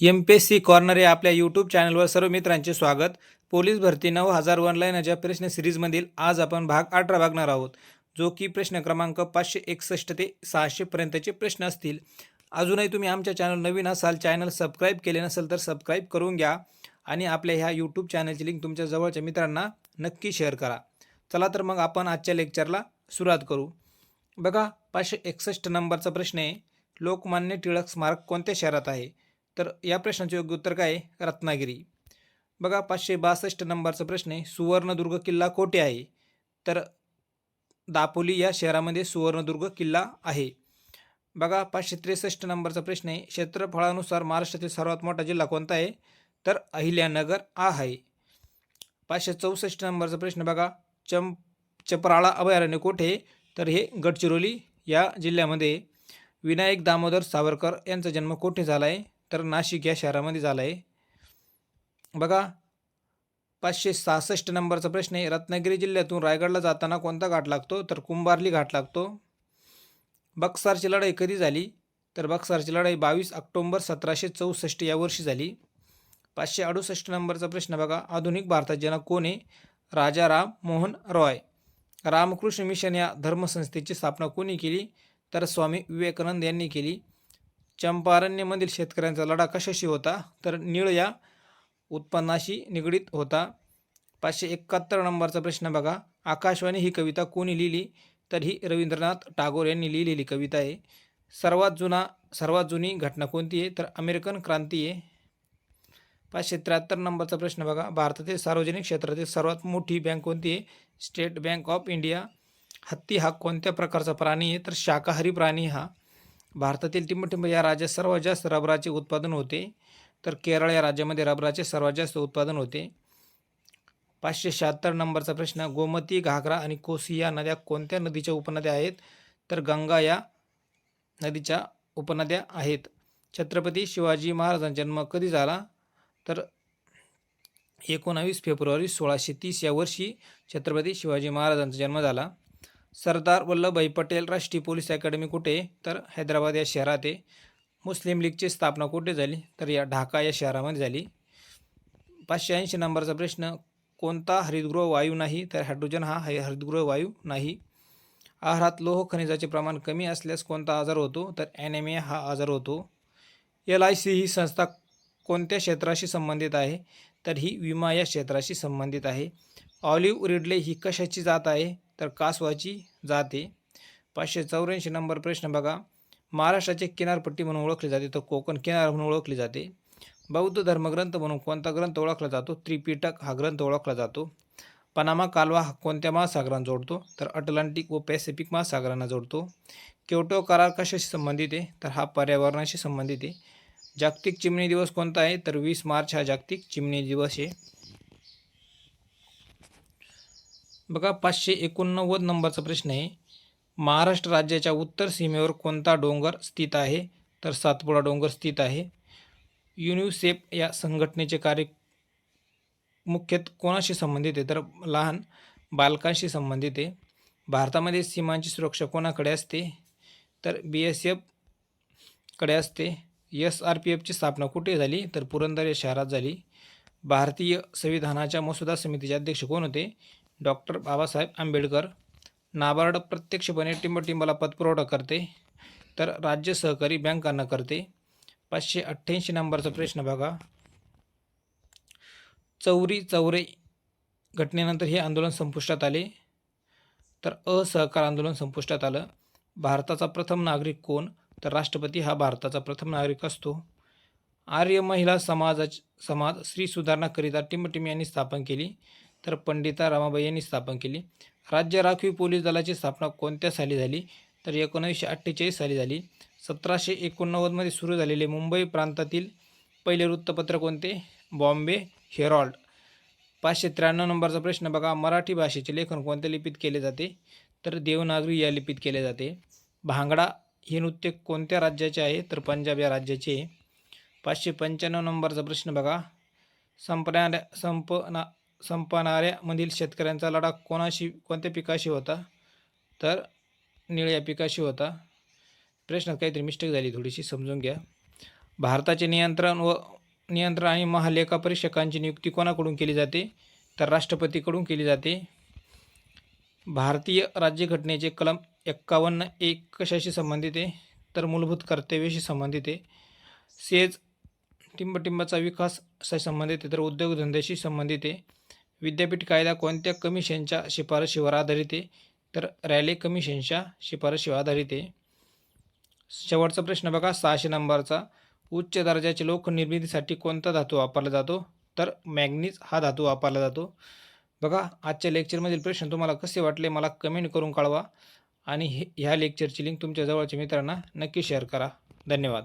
M P S C corner या आपल्या YouTube चॅनलवर सर्व मित्रांचे स्वागत. पोलीस भरती नऊ हजार ऑनलाईनच्या प्रश्न सिरीजमधील आज आपण भाग अठरा भागणार आहोत जो की प्रश्न क्रमांक पाचशे एकसष्ट ते सहाशेपर्यंतचे प्रश्न असतील. अजूनही तुम्ही आमच्या चॅनल नवीन असाल चॅनल सबस्क्राईब केले नसेल तर सबस्क्राईब करून घ्या आणि आपल्या ह्या यूट्यूब चॅनलची लिंक तुमच्या जवळच्या मित्रांना नक्की शेअर करा. चला तर मग आपण आजच्या लेक्चरला सुरुवात करू. बघा पाचशे एकसष्ट नंबरचा प्रश्न आहे लोकमान्य टिळक स्मारक कोणत्या शहरात आहे? तर या प्रश्नाचे योग्य उत्तर काय आहे? रत्नागिरी. बघा पाचशे बासष्ट नंबरचा प्रश्न आहे. सुवर्णदुर्ग किल्ला कोठे आहे? तर दापोली या शहरामध्ये सुवर्णदुर्ग किल्ला आहे. बघा पाचशे त्रेसष्ट नंबरचा प्रश्न आहे. क्षेत्रफळानुसार महाराष्ट्रातील सर्वात मोठा जिल्हा कोणता आहे? तर अहिल्यानगर आहे. पाचशे चौसष्ट नंबरचा प्रश्न बघा. चम चपराळा अभयारण्य कोठे आहे? तर हे गडचिरोली या जिल्ह्यामध्ये विनायक दामोदर सावरकर यांचा जन्म कोठे झाला आहे? तर नाशिक या शहरामध्ये झाला आहे बघा पाचशे सहासष्ट नंबरचा प्रश्न आहे. रत्नागिरी जिल्ह्यातून रायगडला जाताना कोणता घाट लागतो? तर कुंभारली घाट लागतो. बक्सारची लढाई कधी झाली? तर बक्सारची लढाई बावीस ऑक्टोंबर सतराशे चौसष्ट या वर्षी झाली. पाचशे अडुसष्ट नंबरचा प्रश्न बघा. आधुनिक भारतात जनक कोण आहे? राजा राम मोहन रॉय. रामकृष्ण मिशन या धर्मसंस्थेची स्थापना कोणी केली? तर स्वामी विवेकानंद यांनी केली. चंपारण्यमधील शेतकऱ्यांचा लढा कशाशी होता? तर निळ या उत्पन्नाशी निगडीत होता. पाचशे एकाहत्तर नंबरचा प्रश्न बघा. आकाशवाणी ही कविता कोणी लिहिली? तर ही रवींद्रनाथ टागोर यांनी लिहिलेली कविता आहे. सर्वात जुना सर्वात जुनी घटना कोणती आहे? तर अमेरिकन क्रांती आहे. पाचशे त्र्याहत्तर नंबरचा प्रश्न बघा. भारतातील सार्वजनिक क्षेत्रातील सर्वात मोठी बँक कोणती आहे? State Bank of India. हत्ती हा कोणत्या प्रकारचा प्राणी आहे? तर शाकाहारी प्राणी हा. भारतातील टिंबटिंब या राज्यात सर्वात जास्त रबराचे उत्पादन होते. तर केरळ या राज्यामध्ये रबराचे सर्वात जास्त उत्पादन होते. पाचशे शहात्तर नंबरचा प्रश्न गोमती घागरा आणि कोसी या नद्या कोणत्या नदीच्या उपनद्या आहेत? तर गंगा या नदीच्या उपनद्या आहेत. छत्रपती शिवाजी महाराजांचा जन्म कधी झाला? तर एकोणावीस फेब्रुवारी सोळाशे तीस या वर्षी छत्रपती शिवाजी महाराजांचा जन्म झाला. सरदार वल्लभभाई पटेल राष्ट्रीय पोलीस अकॅडमी कुठे? आहे तर हैदराबाद या शहरात आहे. मुस्लिम लीगची स्थापना कुठे झाली? तर या ढाका या शहरामध्ये झाली. पाचशे ऐंशी नंबरचा प्रश्न कोणता हरितगृह वायू नाही तर हायड्रोजन हा हरितगृह वायू नाही. आहारात लोह खनिजाचे प्रमाण कमी असल्यास कोणता आजार होतो? तर ॲनेमिया हा आजार होतो. एल आय सी ही संस्था कोणत्या क्षेत्राशी संबंधित आहे? तर ही विमा या क्षेत्राशी संबंधित आहे. ऑलिव्ह रिडले ही कशाची जात आहे? तर कासवाची जाते. पाचशे चौऱ्याऐंशी नंबर प्रश्न बघा. महाराष्ट्राचे किनारपट्टी म्हणून ओळखले जाते तर कोकण किनार म्हणून ओळखली जाते. बौद्ध धर्मग्रंथ म्हणून कोणता ग्रंथ ओळखला जातो? त्रिपिटक हा ग्रंथ ओळखला जातो. पनामा कालवा हा कोणत्या महासागरांना जोडतो? तर अटलांटिक व पॅसिफिक महासागरांना जोडतो. क्योटो करार कशाशी संबंधित आहे? तर हा पर्यावरणाशी संबंधित आहे. जागतिक चिमणी दिवस कोणता आहे? तर वीस मार्च हा जागतिक चिमणी दिवस आहे. बघा पाचशे एकोणनव्वद नंबरचा प्रश्न आहे. महाराष्ट्र राज्याच्या उत्तर सीमेवर कोणता डोंगर स्थित आहे? तर सातपुडा डोंगर स्थित आहे. युनिसेफ या संघटनेचे कार्य मुख्यतः कोणाशी संबंधित आहे? तर लहान बालकांशी संबंधित आहे. भारतामध्ये सीमांची सुरक्षा कोणाकडे असते? तर बी एस एफकडे असते. एस आर पी एफची स्थापना कुठे झाली? तर पुरंदर या शहरात झाली. भारतीय संविधानाच्या मसुदा समितीचे अध्यक्ष कोण होते? डॉक्टर बाबासाहेब आंबेडकर नाबार्ड प्रत्यक्षपणे टिंबटिंबाला पतपुरवठा करते तर राज्य सहकारी बँकांना करते. पाचशे अठ्ठ्याऐंशी नंबरचा प्रश्न बघा. चौरी चौरे घटनेनंतर हे आंदोलन संपुष्टात आले. तर असहकार आंदोलन संपुष्टात आलं. भारताचा प्रथम नागरिक कोण? तर राष्ट्रपती हा भारताचा प्रथम नागरिक असतो. आर्य महिला समाजाच समाज स्त्री सुधारणाकरिता टिमटिम यांनी स्थापन केली. तर पंडिता रमाबाई यांनी स्थापन केली. राज्य राखीव पोलीस दलाची स्थापना कोणत्या साली झाली? तर एकोणीसशे अठ्ठेचाळीस साली झाली. सतराशे एकोणनव्वदमध्ये सुरू झालेले मुंबई प्रांतातील पहिले वृत्तपत्र कोणते? बॉम्बे हेरॉल्ड. पाचशे त्र्याण्णव नंबरचा प्रश्न बघा. मराठी भाषेचे लेखन कोणत्या लिपीत केले जाते? तर देवनागरी या लिपीत केले जाते. भांगडा हे नृत्य कोणत्या राज्याचे आहे? तर पंजाब या राज्याचे आहे. पाचशे पंच्याण्णव नंबरचा प्रश्न बघा. संपणाऱ्या संपना संपणाऱ्यामधील शेतकऱ्यांचा लढा कोणाशी कोणत्या पिकाशी होता? तर निळ्या पिकाशी होता. प्रश्नात काहीतरी मिस्टेक झाली थोडीशी समजून घ्या. भारताचे नियंत्रण व नियंत्रण आणि महालेखा परीक्षकांची नियुक्ती कोणाकडून केली जाते? तर राष्ट्रपतीकडून केली जाते. भारतीय राज्यघटनेचे कलम एक्कावन्न एक कशाशी संबंधित आहे? तर मूलभूत कर्तव्याशी संबंधित आहे. सेज टिंबटिंबाचा विकास संबंधित आहे तर उद्योगधंद्याशी संबंधित आहे. विद्यापीठ कायदा कोणत्या कमिशनच्या शिफारशीवर आधारित आहे? तर रॅले कमिशनच्या शिफारशीवर आधारित आहे. शेवटचा प्रश्न बघा सहाशे नंबरचा. उच्च दर्जाचे लोक निर्मितीसाठी कोणता धातू वापरला जातो? तर मॅग्नीज हा धातू वापरला जातो. बघा आजच्या लेक्चरमधील प्रश्न तुम्हाला कसे वाटले मला कमेंट करून कळवा. आणि हे ह्या लेक्चरची लिंक तुमच्या जवळच्या मित्रांना नक्की शेअर करा. धन्यवाद.